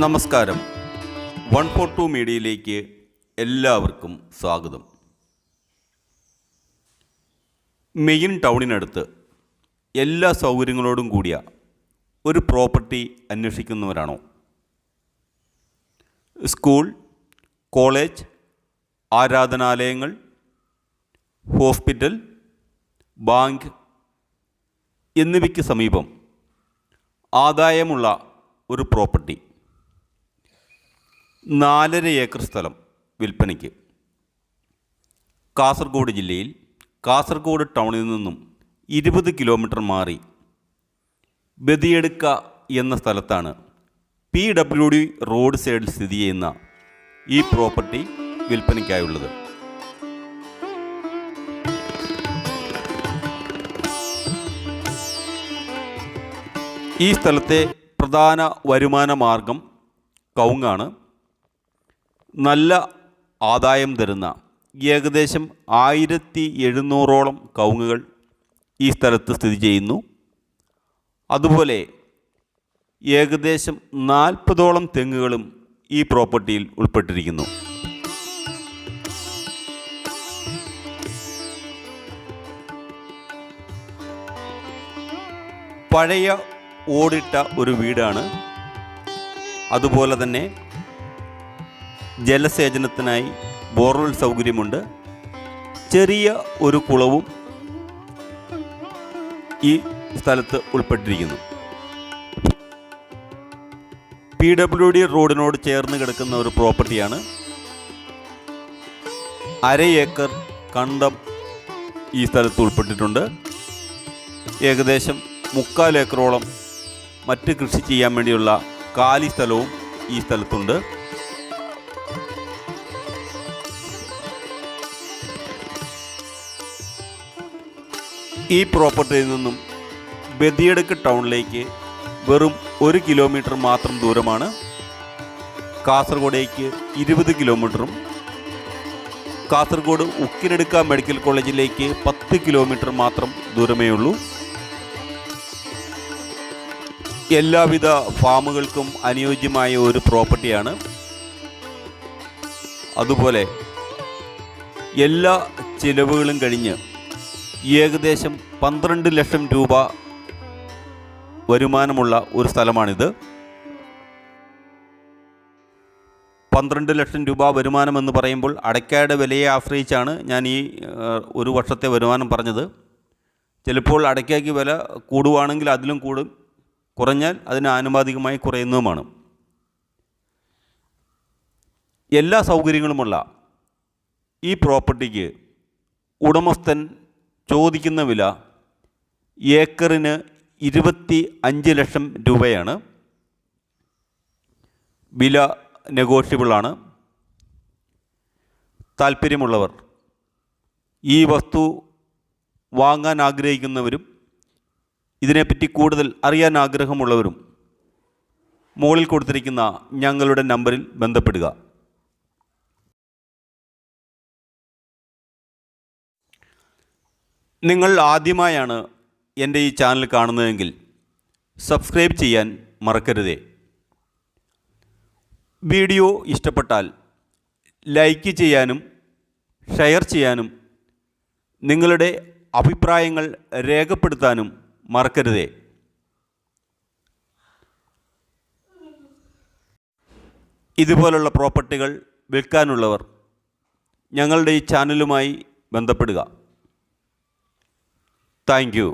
നമസ്കാരം. One four to മീഡിയയിലേക്ക് എല്ലാവർക്കും സ്വാഗതം. മെയിൻ ടൗണിനടുത്ത് എല്ലാ സൗകര്യങ്ങളോടും കൂടിയ ഒരു പ്രോപ്പർട്ടി അന്വേഷിക്കുന്നവരാണോ? സ്കൂൾ കോളേജ് ആരാധനാലയങ്ങൾ ഹോസ്പിറ്റൽ ബാങ്ക് എന്നിവയ്ക്ക് സമീപം ആദായമുള്ള ഒരു പ്രോപ്പർട്ടി. നാലര ഏക്കർ സ്ഥലം വിൽപ്പനയ്ക്ക്. കാസർഗോഡ് ജില്ലയിൽ കാസർഗോഡ് ടൗണിൽ നിന്നും ഇരുപത് കിലോമീറ്റർ മാറി ബദിയെടുക്ക എന്ന സ്ഥലത്താണ് പി ഡബ്ല്യു ഡി റോഡ് സൈഡിൽ സ്ഥിതി ചെയ്യുന്ന ഈ പ്രോപ്പർട്ടി വിൽപ്പനയ്ക്കായുള്ളത്. ഈ സ്ഥലത്തെ പ്രധാന വരുമാന മാർഗം കവുങ്ങാണ്. നല്ല ആദായം തരുന്ന ഏകദേശം ആയിരത്തി എഴുന്നൂറോളം കവുങ്ങുകൾ ഈ സ്ഥലത്ത് സ്ഥിതി ചെയ്യുന്നു. അതുപോലെ ഏകദേശം നാൽപ്പതോളം തെങ്ങുകളും ഈ പ്രോപ്പർട്ടിയിൽ ഉൾപ്പെട്ടിരിക്കുന്നു. പഴയ ഓടിട്ട ഒരു വീടാണ്. അതുപോലെ തന്നെ ജലസേചനത്തിനായി ബോർവെൽ സൗകര്യമുണ്ട്. ചെറിയ ഒരു കുളവും ഈ സ്ഥലത്ത് ഉൾപ്പെട്ടിരിക്കുന്നു. പി ഡബ്ല്യു ഡി റോഡിനോട് ചേർന്ന് കിടക്കുന്ന ഒരു പ്രോപ്പർട്ടിയാണ്. അര ഏക്കർ കണ്ടം ഈ സ്ഥലത്ത് ഉൾപ്പെട്ടിട്ടുണ്ട്. ഏകദേശം മുക്കാൽ ഏക്കറോളം മറ്റ് കൃഷി ചെയ്യാൻ വേണ്ടിയുള്ള കാലി സ്ഥലവും ഈ സ്ഥലത്തുണ്ട്. ഈ പ്രോപ്പർട്ടിയിൽ നിന്നും ബദിയടുക്ക് ടൗണിലേക്ക് വെറും ഒരു കിലോമീറ്റർ മാത്രം ദൂരമാണ്. കാസർഗോഡേക്ക് ഇരുപത് കിലോമീറ്ററും കാസർഗോഡ് ഉക്കിനെടുക്ക മെഡിക്കൽ കോളേജിലേക്ക് പത്ത് കിലോമീറ്റർ മാത്രം ദൂരമേ ഉള്ളൂ. എല്ലാവിധ ഫാമുകൾക്കും അനുയോജ്യമായ ഒരു പ്രോപ്പർട്ടിയാണ്. അതുപോലെ എല്ലാ ചിലവുകളും കഴിഞ്ഞ് ഏകദേശം പന്ത്രണ്ട് ലക്ഷം രൂപ വരുമാനമുള്ള ഒരു സ്ഥലമാണിത്. പന്ത്രണ്ട് ലക്ഷം രൂപ വരുമാനമെന്ന് പറയുമ്പോൾ അടയ്ക്കയുടെ വിലയെ ആശ്രയിച്ചാണ് ഞാൻ ഈ ഒരു വർഷത്തെ വരുമാനം പറഞ്ഞത്. ചിലപ്പോൾ അടയ്ക്കയ്ക്ക് വില കൂടുവാണെങ്കിൽ അതിലും കൂടും കുറഞ്ഞാൽ അതിന് ആനുപാതികമായി കുറയുന്നതുമാണ്. എല്ലാ സൗകര്യങ്ങളുമുള്ള ഈ പ്രോപ്പർട്ടിക്ക് ഉടമസ്ഥൻ ചോദിക്കുന്ന വില ഏക്കറിന് ഇരുപത്തി അഞ്ച് ലക്ഷം രൂപയാണ്. വില നെഗോഷ്യബിളാണ് താല്പര്യമുള്ളവർ ഈ വസ്തു വാങ്ങാൻ ആഗ്രഹിക്കുന്നവരും ഇതിനെപ്പറ്റി കൂടുതൽ അറിയാൻ ആഗ്രഹമുള്ളവരും മുകളിൽ കൊടുത്തിരിക്കുന്ന ഞങ്ങളുടെ നമ്പറിൽ ബന്ധപ്പെടുക. നിങ്ങൾ ആദ്യമായാണ് എന്റെ ഈ ചാനൽ കാണുന്നതെങ്കിൽ സബ്സ്ക്രൈബ് ചെയ്യാൻ മറക്കരുതേ. വീഡിയോ ഇഷ്ടപ്പെട്ടാൽ ലൈക്ക് ചെയ്യാനും ഷെയർ ചെയ്യാനും നിങ്ങളുടെ അഭിപ്രായങ്ങൾ രേഖപ്പെടുത്താനും മറക്കരുതേ. ഇതുപോലുള്ള പ്രോപ്പർട്ടികൾ വിൽക്കാനുള്ളവർ ഞങ്ങളുടെ ഈ ചാനലുമായി ബന്ധപ്പെടുക. Thank you